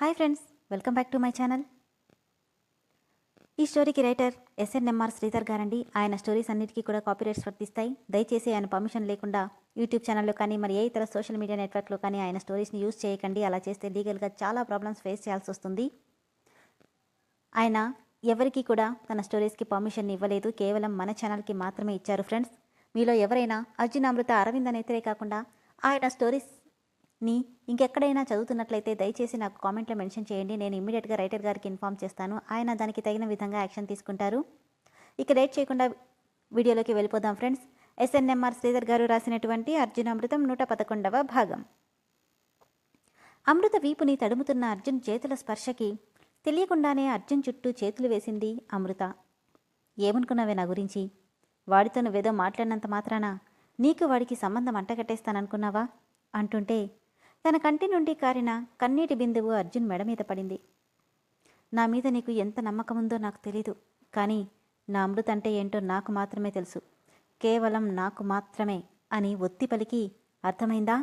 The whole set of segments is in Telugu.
Hi friends welcome back to my channel ఈ స్టోరీకి రైటర్ ఎస్ఎన్ఎంఆర్ శ్రీధర్ గారండి. ఆయన స్టోరీస్ అన్నిటికీ కూడా కాపీరైట్స్ వర్తిస్తాయి. దయచేసి ఆయన పర్మిషన్ లేకుండా యూట్యూబ్ ఛానల్లో కానీ మరి ఏ ఇతర సోషల్ మీడియా నెట్వర్క్లో కానీ ఆయన స్టోరీస్ని యూజ్ చేయకండి. అలా చేస్తే లీగల్గా చాలా ప్రాబ్లమ్స్ ఫేస్ చేయాల్సి వస్తుంది. ఆయన ఎవరికి కూడా తన స్టోరీస్కి పర్మిషన్ ఇవ్వలేదు. కేవలం మన ఛానల్కి మాత్రమే ఇచ్చారు ఫ్రెండ్స్ మీలో ఎవరైనా అర్జున్ అమృత అరవింద్ అనేతరే కాకుండా ఆయన స్టోరీస్ నీ ఇంకెక్కడైనా చదువుతున్నట్లయితే దయచేసి నాకు కామెంట్లో మెన్షన్ చేయండి. నేను ఇమ్మీడియట్గా రైటర్ గారికి ఇన్ఫామ్ చేస్తాను. ఆయన దానికి తగిన విధంగా యాక్షన్ తీసుకుంటారు. ఇక రేట్ చేయకుండా వీడియోలోకి వెళ్ళిపోదాం ఫ్రెండ్స్. ఎస్ఎన్ఎంఆర్ శ్రీధర్ గారు రాసినటువంటి అర్జున్ అమృతం నూట పదకొండవ భాగం. అమృత వీపుని తడుముతున్న అర్జున్ చేతుల స్పర్శకి తెలియకుండానే అర్జున్ చుట్టూ చేతులు వేసింది అమృత. ఏమనుకున్నావే నా గురించి? వాడితో నువ్వేదో మాట్లాడినంత మాత్రాన నీకు వాడికి సంబంధం అంటగట్టేస్తాననుకున్నావా? అంటుంటే తన కంటి నుండి కారిన కన్నీటి బిందువు అర్జున్ మెడ మీద పడింది. నా మీద నీకు ఎంత నమ్మకం ఉందో నాకు తెలీదు కానీ నా అమృత అంటే ఏంటో నాకు మాత్రమే తెలుసు. కేవలం నాకు మాత్రమే అని ఒత్తి పలికి అర్థమైందా?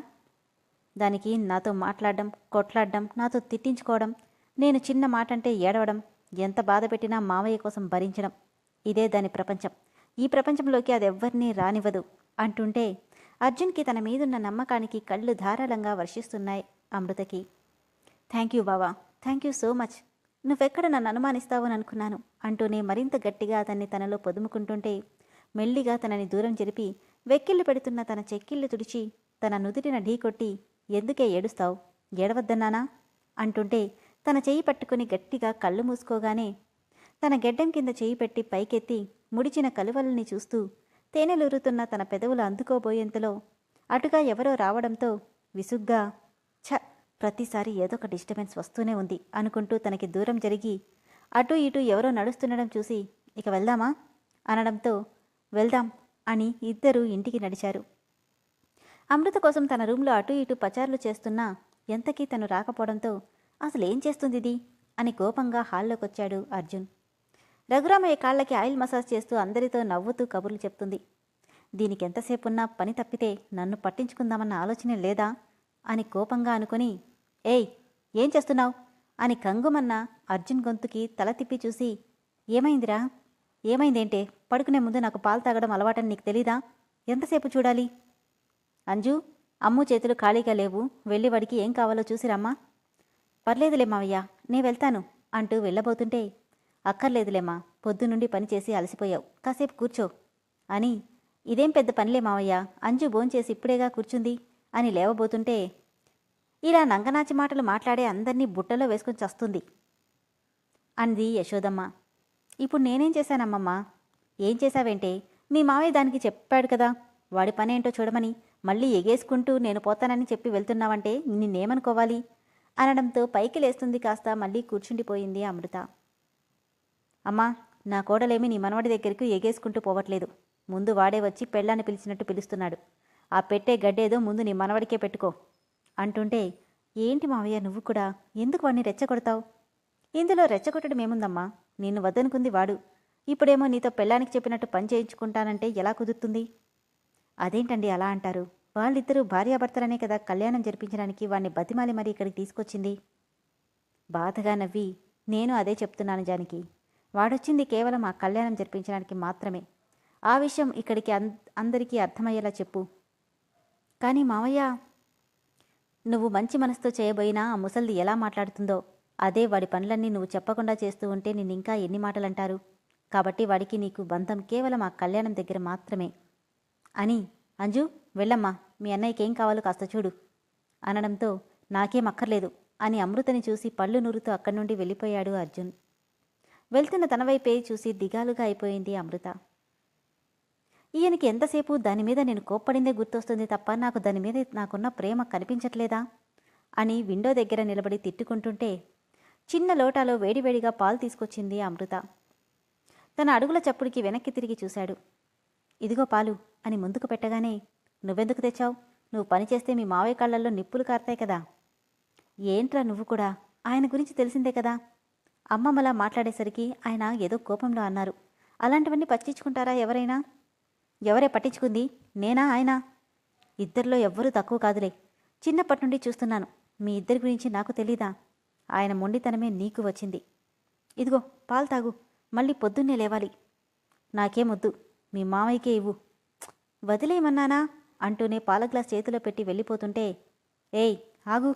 దానికి నాతో మాట్లాడడం కొట్లాడడం నాతో తిట్టించుకోవడం నేను చిన్న మాట అంటే ఏడవడం ఎంత బాధ పెట్టినా మావయ్య కోసం భరించడం ఇదే దాని ప్రపంచం. ఈ ప్రపంచంలోకి అది ఎవ్వరినీ రానివ్వదు అంటుంటే అర్జున్కి తన మీదున్న నమ్మకానికి కళ్ళు ధారాళంగా వర్షిస్తున్నాయి అమృతకి. థ్యాంక్ యూ బావా. Thank you so much. నువ్వెక్కడ నన్ను అనుమానిస్తావని అనుకున్నాను అంటూనే మరింత గట్టిగా అతన్ని తనలో పొదుముకుంటుంటే మెల్లిగా తనని దూరం జరిపి వెక్కిళ్ళు పెడుతున్న తన చెక్కిళ్ళు తుడిచి తన నుదుటిన ఢీకొట్టి ఎందుకే ఏడుస్తావు? ఏడవద్దన్నానా? అంటుంటే తన చేయి పట్టుకుని గట్టిగా కళ్ళు మూసుకోగానే తన గెడ్డం కింద చేయి పెట్టి పైకెత్తి ముడిచిన కలువల్ని చూస్తూ తేనెలురుతున్న తన పెదవులు అందుకోబోయేంతలో అటుగా ఎవరో రావడంతో విసుగ్గా ఛ ప్రతిసారి ఏదో ఒక డిస్టర్బెన్స్ వస్తూనే ఉంది అనుకుంటూ తనకి దూరం జరిగి అటు ఇటు ఎవరో నడుస్తుండడం చూసి ఇక వెళ్దామా? అనడంతో వెళ్దాం అని ఇద్దరూ ఇంటికి నడిచారు. అమృత కోసం తన రూమ్లో అటు ఇటు పచారులు చేస్తున్నా ఎంతకీ తను రాకపోవడంతో అసలు ఏం చేస్తుంది ఇది అని కోపంగా హాల్లోకొచ్చాడు అర్జున్. రఘురామయ్య కాళ్ళకి ఆయిల్ మసాజ్ చేస్తూ అందరితో నవ్వుతూ కబుర్లు చెప్తుంది. దీనికి ఎంతసేపున్నా పని తప్పితే నన్ను పట్టించుకుందామన్న ఆలోచనే లేదా? అని కోపంగా అనుకుని ఏయ్ ఏం చేస్తున్నావు? అని కంగుమన్న అర్జున్ గొంతుకి తల తిప్పి చూసి ఏమైందిరా? ఏమైందేంటే? పడుకునే ముందు నాకు పాలు తాగడం అలవాటని నీకు తెలీదా? ఎంతసేపు చూడాలి? అంజు అమ్ము చేతులు ఖాళీగా లేవు. వెళ్ళి వాడికి ఏం కావాలో చూసిరమ్మా. పర్లేదులే మావయ్య నే వెళ్తాను అంటూ వెళ్ళబోతుంటే అక్కర్లేదులేమ్మా పొద్దునుండి పనిచేసి అలసిపోయావు. కాసేపు కూర్చో. అని ఇదేం పెద్ద పనిలే మావయ్య అంజు భోంచేసి ఇప్పుడేగా కూర్చుంది? అని లేవబోతుంటే ఇలా నంగనాచి మాటలు మాట్లాడే అందరినీ బుట్టలో వేసుకొని చస్తుంది. అంది యశోదమ్మ. ఇప్పుడు నేనేం చేశానమ్మమ్మ? ఏం చేశావేంటే మీ మావయ్య దానికి చెప్పాడు కదా వాడి పనేంటో చూడమని మళ్ళీ ఎగేసుకుంటూ నేను పోతానని చెప్పి వెళ్తున్నావంటే నిన్నేమనుకోవాలి? అనడంతో పైకి లేస్తుంది కాస్త మళ్ళీ కూర్చుండిపోయింది అమృత. అమ్మా నా కోడలేమి నీ మనవడి దగ్గరికి ఎగేసుకుంటూ పోవట్లేదు. ముందు వాడే వచ్చి పెళ్ళాన్ని పిలిచినట్టు పిలుస్తున్నాడు. ఆ పెట్టే గడ్డేదో ముందు నీ మనవడికే పెట్టుకో. అంటుంటే ఏంటి మావయ్య నువ్వు కూడా? ఎందుకు వాడిని రెచ్చగొడతావు? ఇందులో రెచ్చగొట్టడం ఏముందమ్మా? నిన్ను వద్దనుకుంది వాడు. ఇప్పుడేమో నీతో పెళ్ళానికి చెప్పినట్టు పని చేయించుకుంటానంటే ఎలా కుదురుతుంది? అదేంటండి అలా అంటారు? వాళ్ళిద్దరూ భార్యాభర్తలనే కదా కళ్యాణం జరిపించడానికి వాడిని బతిమాలి మరీ ఇక్కడికి తీసుకొచ్చింది? బాధగా నవ్వి నేను అదే చెప్తున్నాను జానికి. వాడొచ్చింది కేవలం ఆ కళ్యాణం జరిపించడానికి మాత్రమే. ఆ విషయం ఇక్కడికి అందరికీ అర్థమయ్యేలా చెప్పు. కానీ మావయ్య నువ్వు మంచి మనసుతో చేయబోయినా ఆ ముసల్ది ఎలా మాట్లాడుతుందో అదే వాడి పనులన్నీ నువ్వు చెప్పకుండా చేస్తూ ఉంటే నిన్ను ఇంకా ఎన్ని మాటలంటారు? కాబట్టి వాడికి నీకు బంధం కేవలం ఆ కళ్యాణం దగ్గర మాత్రమే. అని అంజు వెళ్ళమ్మా మీ అన్నయ్యకి ఏం కావాలో కాస్త చూడు. అనడంతో నాకేం అక్కర్లేదు అని అమృతని చూసి పళ్ళు నూరుతూ అక్కడి నుండి వెళ్ళిపోయాడు అర్జున్. వెళ్తున్న తన వైపే చూసి దిగాలుగా అయిపోయింది అమృత. ఈయనకి ఎంతసేపు దాని మీద నేను కోప్పడిందే గుర్తొస్తుంది తప్ప నాకు దాని మీద నాకున్న ప్రేమ కనిపించట్లేదా? అని విండో దగ్గర నిలబడి తిట్టుకుంటుంటే చిన్న లోటాలో వేడివేడిగా పాలు తీసుకొచ్చింది అమృత. తన అడుగుల చప్పుడికి వెనక్కి తిరిగి చూశాడు. ఇదిగో పాలు అని ముందుకు పెట్టగానే నువ్వెందుకు తెచ్చావు? నువ్వు పనిచేస్తే మీ మావయ్య కళ్ళల్లో నిప్పులు కారతాయి కదా. ఏంట్రా నువ్వు కూడా? ఆయన గురించి తెలిసిందే కదా? అమ్మమ్మలా మాట్లాడేసరికి ఆయన ఏదో కోపంలో అన్నారు. అలాంటివన్నీ పట్టించుకుంటారా ఎవరైనా? ఎవరే పట్టించుకుంది? నేనా ఆయన? ఇద్దరిలో ఎవ్వరూ తక్కువ కాదులే. చిన్నప్పటి నుండి చూస్తున్నాను. మీ ఇద్దరి గురించి నాకు తెలీదా? ఆయన మొండితనమే నీకు వచ్చింది. ఇదిగో పాలు తాగు. మళ్ళీ పొద్దున్నే లేవాలి. నాకేమొద్దు. మీ మామయ్యకే ఇవ్వు. వదిలేయమన్నానా? అంటూనే పాల గ్లాస్ చేతిలో పెట్టి వెళ్ళిపోతుంటే ఏయ్ ఆగు.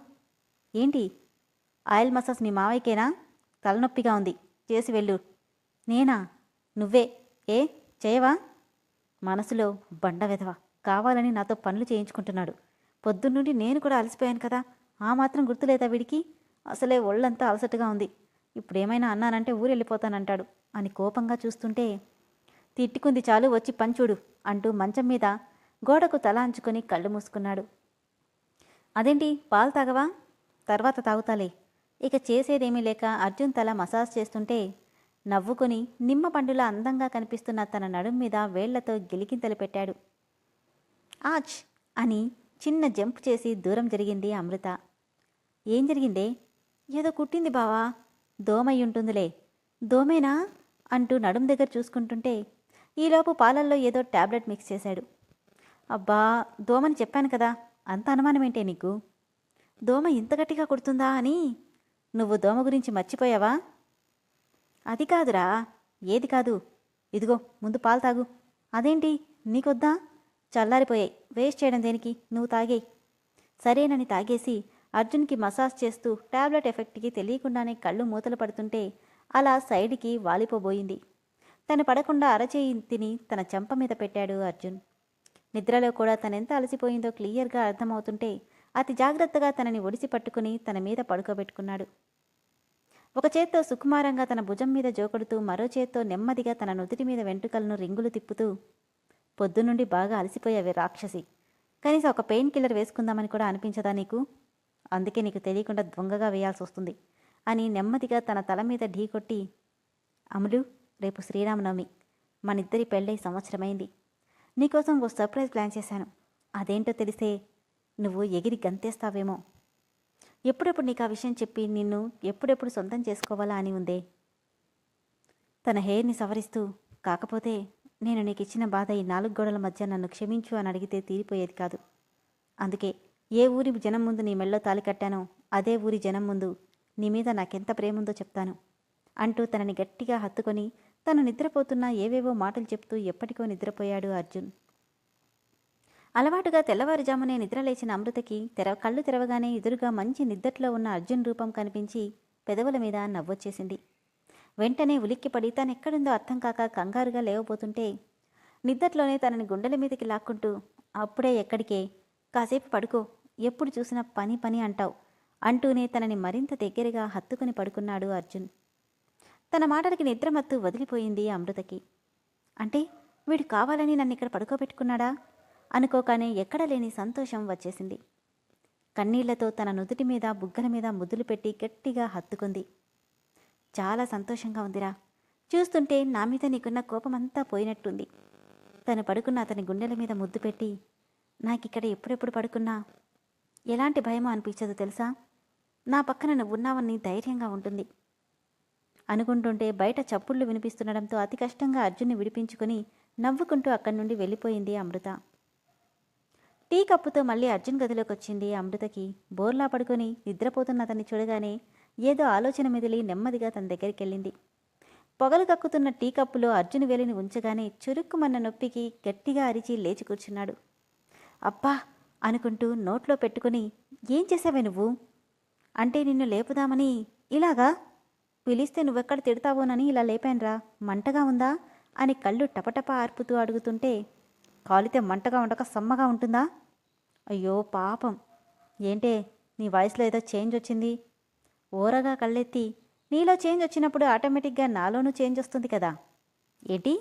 ఏంటి? ఆయిల్ మసాజ్ మీ మావయ్యకేనా తలనొప్పిగా ఉంది. చేసి వెళ్ళు. నేనా? నువ్వే. ఏ? చేయవా? మనసులో బండ వెధవ. కావాలని నాతో పనులు చేయించుకుంటున్నాడు. పొద్దున్నుండి నేను కూడా అలసిపోయాను కదా. ఆ మాత్రం గుర్తులేదా వీడికి? అసలే ఒళ్ళంతా అలసటగా ఉంది. ఇప్పుడేమైనా అన్నానంటే ఊరెళ్ళిపోతానంటాడు అని కోపంగా చూస్తుంటే తిట్టుకుంది చాలు వచ్చి పంచుడు అంటూ మంచం మీద గోడకు తల అంచుకొని కళ్ళు మూసుకున్నాడు. అదేంటి? పాలు తాగవా? తర్వాత తాగుతాలే. ఇక చేసేదేమీ లేక అర్జున్ తల మసాజ్ చేస్తుంటే నవ్వుకొని నిమ్మ పండులా అందంగా కనిపిస్తున్న తన నడుం మీద వేళ్ళతో గిలికింతలు పెట్టాడు. ఆచ్! అని చిన్న జంప్ చేసి దూరం జరిగింది అమృత. ఏం జరిగిందే? ఏదో కుట్టింది బావా. దోమయ్యి ఉంటుందిలే. దోమేనా? అంటూ నడుం దగ్గర చూసుకుంటుంటే ఈలోపు పాలల్లో ఏదో టాబ్లెట్ మిక్స్ చేశాడు. అబ్బా దోమని చెప్పాను కదా. అంత అనుమానమేంటే నీకు? దోమ ఇంత గట్టిగా కుడుతుందా అని నువ్వు దోమ గురించి మర్చిపోయావా? అది కాదురా ఏది కాదు. ఇదిగో ముందు పాలు తాగు. అదేంటి నీకొద్దా? చల్లారిపోయాయి. వేస్ట్ చేయడం దేనికి? నువ్వు తాగేయి. సరేనని తాగేసి అర్జున్కి మసాజ్ చేస్తూ టాబ్లెట్ ఎఫెక్ట్కి తెలియకుండానే కళ్ళు మూతలు పడుతుంటే అలా సైడ్కి వాలిపోబోయింది. తను పడకుండా అరచేయి తిని తన చెంప మీద పెట్టాడు అర్జున్. నిద్రలో కూడా తనెంత అలసిపోయిందో క్లియర్గా అర్థమవుతుంటే అతి జాగ్రత్తగా తనని ఒడిసి పట్టుకుని తన మీద పడుకోబెట్టుకున్నాడు. ఒక చేత్తో సుకుమారంగా తన భుజం మీద జోకడుతూ మరో చేత్తో నెమ్మదిగా తన నుదుటి మీద వెంట్రుకలను రింగులు తిప్పుతూ పొద్దునుండి బాగా అలసిపోయావి రాక్షసి. కనీసం ఒక పెయిన్ కిల్లర్ వేసుకుందామని కూడా అనిపించదా నీకు? అందుకే నీకు తెలియకుండా దొంగగా వేయాల్సి వస్తుంది అని నెమ్మదిగా తన తల మీద ఢీకొట్టి అమలు రేపు శ్రీరామనవమి. మనిద్దరి పెళ్ళై సంవత్సరమైంది. నీకోసం ఓ సర్ప్రైజ్ ప్లాన్ చేశాను. అదేంటో తెలిసే నువ్వు ఎగిరి గంతేస్తావేమో. ఎప్పుడెప్పుడు నీకు ఆ విషయం చెప్పి నిన్ను ఎప్పుడెప్పుడు సొంతం చేసుకోవాలా అని ఉందే? తన హెయిర్ని సవరిస్తూ కాకపోతే నేను నీకు ఇచ్చిన బాధ ఈ నాలుగు గోడల మధ్య నన్ను క్షమించు అని అడిగితే తీరిపోయేది కాదు. అందుకే ఏ ఊరి జనం ముందు నీ మెళ్ళో తాలి కట్టానో అదే ఊరి జనం ముందు నీ మీద నాకెంత ప్రేముందో చెప్తాను. అంటూ తనని గట్టిగా హత్తుకొని తను నిద్రపోతున్నా ఏవేవో మాటలు చెప్తూ ఎప్పటికో నిద్రపోయాడు అర్జున్. అలవాటుగా తెల్లవారుజామునే నిద్రలేచిన అమృతకి తెర కళ్ళు తెరవగానే ఎదురుగా మంచి నిద్దట్లో ఉన్న అర్జున్ రూపం కనిపించి పెదవుల మీద నవ్వొచ్చేసింది. వెంటనే ఉలిక్కిపడి తనెక్కడుందో అర్థం కాక కంగారుగా లేవబోతుంటే నిద్దట్లోనే తనని గుండెల మీదకి లాక్కుంటూ అప్పుడే ఎక్కడికే? కాసేపు పడుకో ఎప్పుడు చూసినా పని పని అంటావు అంటూనే తనని మరింత దగ్గరగా హత్తుకుని పడుకున్నాడు అర్జున్. తన మాటలకి నిద్రమత్తు వదిలిపోయింది అమృతకి. అంటే వీడు కావాలని నన్ను ఇక్కడ పడుకోబెట్టుకున్నాడా? అనుకోగానే ఎక్కడ లేని సంతోషం వచ్చేసింది. కన్నీళ్ళతో తన నుదుటి మీద బుగ్గల మీద ముద్దులు పెట్టి గట్టిగా హత్తుకుంది. చాలా సంతోషంగా ఉందిరా. చూస్తుంటే నా మీద నీకున్న కోపమంతా పోయినట్టుంది. తను పడుకున్న అతని గుండెల మీద ముద్దు పెట్టి నాకిక్కడ ఎప్పుడెప్పుడు పడుకున్నా? ఎలాంటి భయమో అనిపించదు తెలుసా? నా పక్కన నువ్వున్నావని ధైర్యంగా ఉంటుంది అనుకుంటుంటే బయట చప్పుళ్ళు వినిపిస్తుండడంతో అతి కష్టంగా అర్జున్ని విడిపించుకుని నవ్వుకుంటూ అక్కడి నుండి వెళ్ళిపోయింది అమృత. టీ కప్పుతో మళ్ళీ అర్జున్ గదిలోకి వచ్చింది అమృతకి. బోర్లా పడుకొని నిద్రపోతున్న అతన్ని చూడగానే ఏదో ఆలోచన మెదిలి నెమ్మదిగా తన దగ్గరికి వెళ్ళింది పొగలు కక్కుతున్న టీ కప్పులో అర్జున్ వేలిని ఉంచగానే చురుక్కుమన్న నొప్పికి గట్టిగా అరిచి లేచి కూర్చున్నాడు. అబ్బా! అనుకుంటూ నోట్లో పెట్టుకుని ఏం చేసావే నువ్వు? అంటే నిన్ను లేపుదామని ఇలాగా? పిలిస్తే నువ్వెక్కడ తిడతావోనని ఇలా లేపానురా? మంటగా ఉందా? అని కళ్ళు టపటప ఆర్పుతూ అడుగుతుంటే కాలితే మంటగా ఉండక సమ్మగా ఉంటుందా? అయ్యో పాపం. ఏంటే నీ వాయిస్లో ఏదో చేంజ్ వచ్చింది? ఓరగా కళ్ళెత్తి నీలో చేంజ్ వచ్చినప్పుడు ఆటోమేటిక్గా నాలోనూ చేంజ్ వస్తుంది కదా. ఏంటి?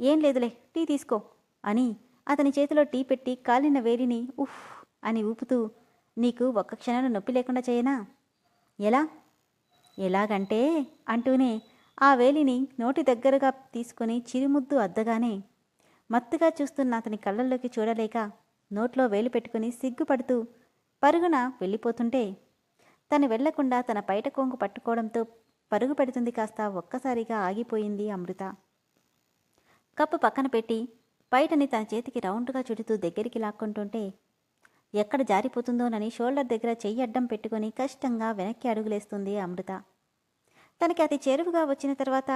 ఏం లేదులే టీ తీసుకో అని అతని చేతిలో టీ పెట్టి కాలిన వేలిని ఉఫ్ అని ఊపుతూ నీకు ఒక్క క్షణం నొప్పి లేకుండా చేయనా? ఎలా? ఎలాగంటే అంటూనే ఆ వేలిని నోటి దగ్గరగా తీసుకుని చిరుముద్దు అద్దగానే మత్తుగా చూస్తున్న అతని కళ్ళల్లోకి చూడలేక నోట్లో వేలు పెట్టుకుని సిగ్గుపడుతూ పరుగున వెళ్ళిపోతుంటే తను వెళ్ళకుండా తన పైట కొంగు పట్టుకోవడంతో పరుగు పెడుతుంది కాస్త ఒక్కసారిగా ఆగిపోయింది అమృత. కప్పు పక్కన పెట్టి బయటని తన చేతికి రౌండ్గా చుడుతూ దగ్గరికి లాక్కుంటుంటే ఎక్కడ జారిపోతుందోనని షోల్డర్ దగ్గర చెయ్యి అడ్డం పెట్టుకొని కష్టంగా వెనక్కి అడుగులేస్తుంది అమృత. తనకి అతి చేరువుగా వచ్చిన తర్వాత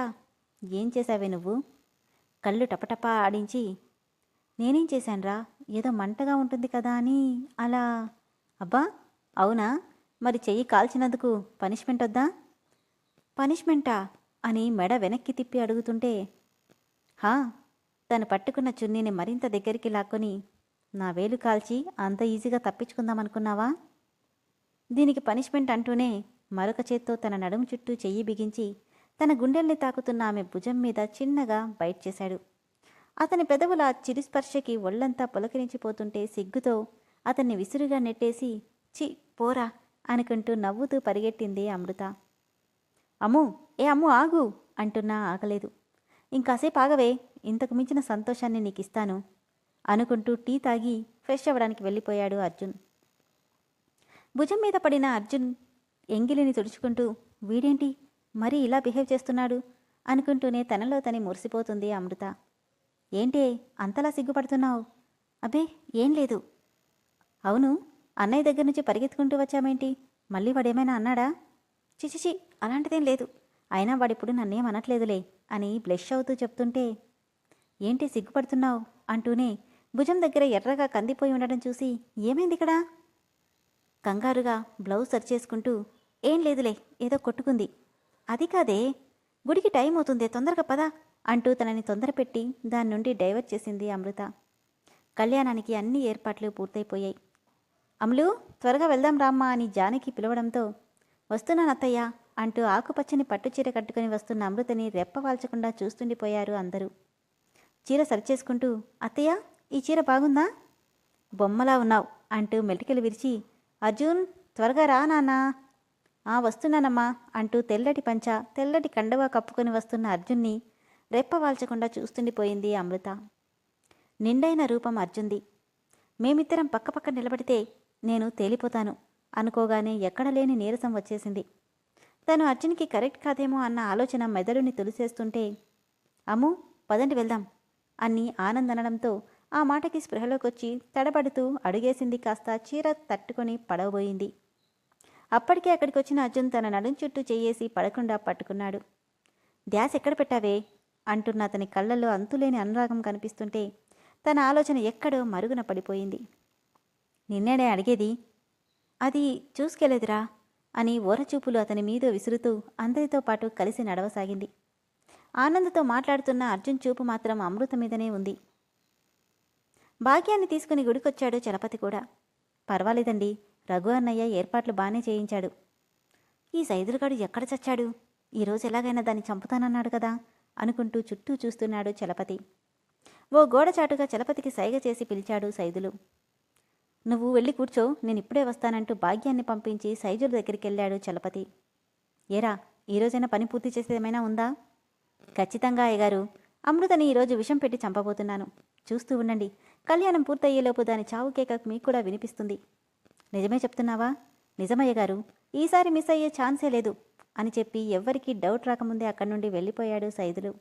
ఏం చేశావే నువ్వు? కళ్ళు టపటపా ఆడించి నేనేం చేశానురా? ఏదో మంటగా ఉంటుంది కదా అని అలా అబ్బా అవునా? మరి చెయ్యి కాల్చినందుకు పనిష్మెంట్ వద్దా? పనిష్మెంటా? అని మెడ వెనక్కి తిప్పి అడుగుతుంటే హా తను పట్టుకున్న చున్నీని మరింత దగ్గరికి లాక్కొని నా వేలు కాల్చి అంత ఈజీగా తప్పించుకుందామనుకున్నావా దీనికి పనిష్మెంట్ అంటూనే మరొక చేత్తో తన నడుము చుట్టూ చెయ్యి బిగించి తన గుండెల్ని తాకుతున్న ఆమె భుజం మీద చిన్నగా బైట్ చేశాడు. అతని పెదవుల చిరుస్పర్శకి చిరు స్పర్శకి ఒళ్ళంతా పులకరించిపోతుంటే సిగ్గుతో అతన్ని విసురుగా నెట్టేసి చి పోరా అనుకుంటూ నవ్వుతూ పరిగెట్టింది అమృత. అమ్ము ఏ అమ్ము ఆగు అంటున్నా ఆగలేదు. ఇంకాసేపు ఆగవే ఇంతకు మించిన సంతోషాన్ని నీకు ఇస్తాను అనుకుంటూ టీ తాగి ఫ్రెష్ అవ్వడానికి వెళ్ళిపోయాడు అర్జున్. భుజం మీద పడిన అర్జున్ ఎంగిలిని తుడుచుకుంటూ వీడేంటి? మరీ ఇలా బిహేవ్ చేస్తున్నాడు? అనుకుంటూనే తనలో తని మురిసిపోతుంది అమృత. ఏంటే అంతలా సిగ్గుపడుతున్నావు? అబ్బే ఏం లేదు. అవును అన్నయ్య దగ్గర నుంచి పరిగెత్తుకుంటూ వచ్చామేంటి? మళ్ళీ వాడేమైనా అన్నాడా? చిచిచి అలాంటిదేం లేదు. అయినా వాడిప్పుడు నన్నేం అనట్లేదులే అని బ్లెష్ అవుతూ చెప్తుంటే ఏంటి సిగ్గుపడుతున్నావు? అంటూనే భుజం దగ్గర ఎర్రగా కందిపోయి ఉండడం చూసి ఏమైంది ఇక్కడ? కంగారుగా బ్లౌజ్ సరి చేసుకుంటూ ఏం లేదులే ఏదో కొట్టుకుంది. అది కాదే. గుడికి టైం అవుతుంది. తొందరగా పదా అంటూ తనని తొందరపెట్టి దాని నుండి డైవర్ట్ చేసింది అమృత. కళ్యాణానికి అన్ని ఏర్పాట్లు పూర్తయిపోయాయి. అమలు త్వరగా వెళ్దాం రామ్మా అని జానకి పిలవడంతో వస్తున్నాను అత్తయ్య అంటూ ఆకుపచ్చని పట్టుచీర కట్టుకుని వస్తున్న అమృతని రెప్పవాల్చకుండా చూస్తుండిపోయారు అందరూ. చీర సరిచేసుకుంటూ అత్తయ్య ఈ చీర బాగుందా? బొమ్మలా ఉన్నావు అంటూ మెలికలు విరిచి అర్జున్ త్వరగా రా నాన్నా. ఆ వస్తున్నానమ్మా అంటూ తెల్లటి పంచ తెల్లటి కండవా కప్పుకొని వస్తున్న అర్జున్ని రెప్పవాల్చకుండా చూస్తుండిపోయింది అమృత. నిండైన రూపం అర్జున్ది మేమిద్దరం పక్కపక్క నిలబడితే నేను తేలిపోతాను అనుకోగానే ఎక్కడ లేని నీరసం వచ్చేసింది. తను అర్జున్కి కరెక్ట్ కాదేమో అన్న ఆలోచన మెదడుని తొలిసేస్తుంటే అమ్ము పదండి వెళ్దాం అని ఆనందనడంతో ఆ మాటకి స్పృహలోకొచ్చి తడబడుతూ అడుగేసింది కాస్త చీర తట్టుకొని పడవబోయింది. అప్పటికే అక్కడికి వచ్చిన అర్జున్ తన నడుం చుట్టూ చేయేసి పడకుండా పట్టుకున్నాడు. ధ్యాస ఎక్కడ పెట్టావే? అంటున్న అతని కళ్ళల్లో అంతులేని అనురాగం కనిపిస్తుంటే తన ఆలోచన ఎక్కడో మరుగున పడిపోయింది. నిన్నేనే అడిగేది? అది చూసుకెళ్ళేదిరా అని ఓరచూపులు అతని మీద విసురుతూ అందరితో పాటు కలిసి నడవసాగింది. ఆనందతో మాట్లాడుతున్న అర్జున్ చూపు మాత్రం అమృత మీదనే ఉంది. భాగ్యాన్ని తీసుకుని గుడికొచ్చాడు చలపతి కూడా. పర్వాలేదండి రఘు అన్నయ్య ఏర్పాట్లు బాగానే చేయించాడు. ఈ సైదులుగాడు ఎక్కడ చచ్చాడు? ఈరోజు ఎలాగైనా దాన్ని చంపుతానన్నాడు కదా అనుకుంటూ చుట్టూ చూస్తున్నాడు చలపతి. ఓ గోడచాటుగా చలపతికి సైగ చేసి పిలిచాడు సైదులు. నువ్వు వెళ్ళి కూర్చో నేను ఇప్పుడే వస్తానంటూ భాగ్యాన్ని పంపించి సైజుల దగ్గరికి వెళ్ళాడు చలపతి. ఏరా ఈరోజైనా పని పూర్తి చేసేదేమైనా ఉందా? ఖచ్చితంగా అయ్యగారు అమృతని ఈరోజు విషం పెట్టి చంపబోతున్నాను. చూస్తూ ఉండండి కళ్యాణం పూర్తయ్యేలోపు దాని చావు కేక మీకు కూడా వినిపిస్తుంది. నిజమే చెప్తున్నావా? నిజమయ్య గారు ఈసారి మిస్ అయ్యే ఛాన్సే లేదు అని చెప్పి ఎవ్వరికీ డౌట్ రాకముందే అక్కడి నుండి వెళ్ళిపోయాడు సైదులు.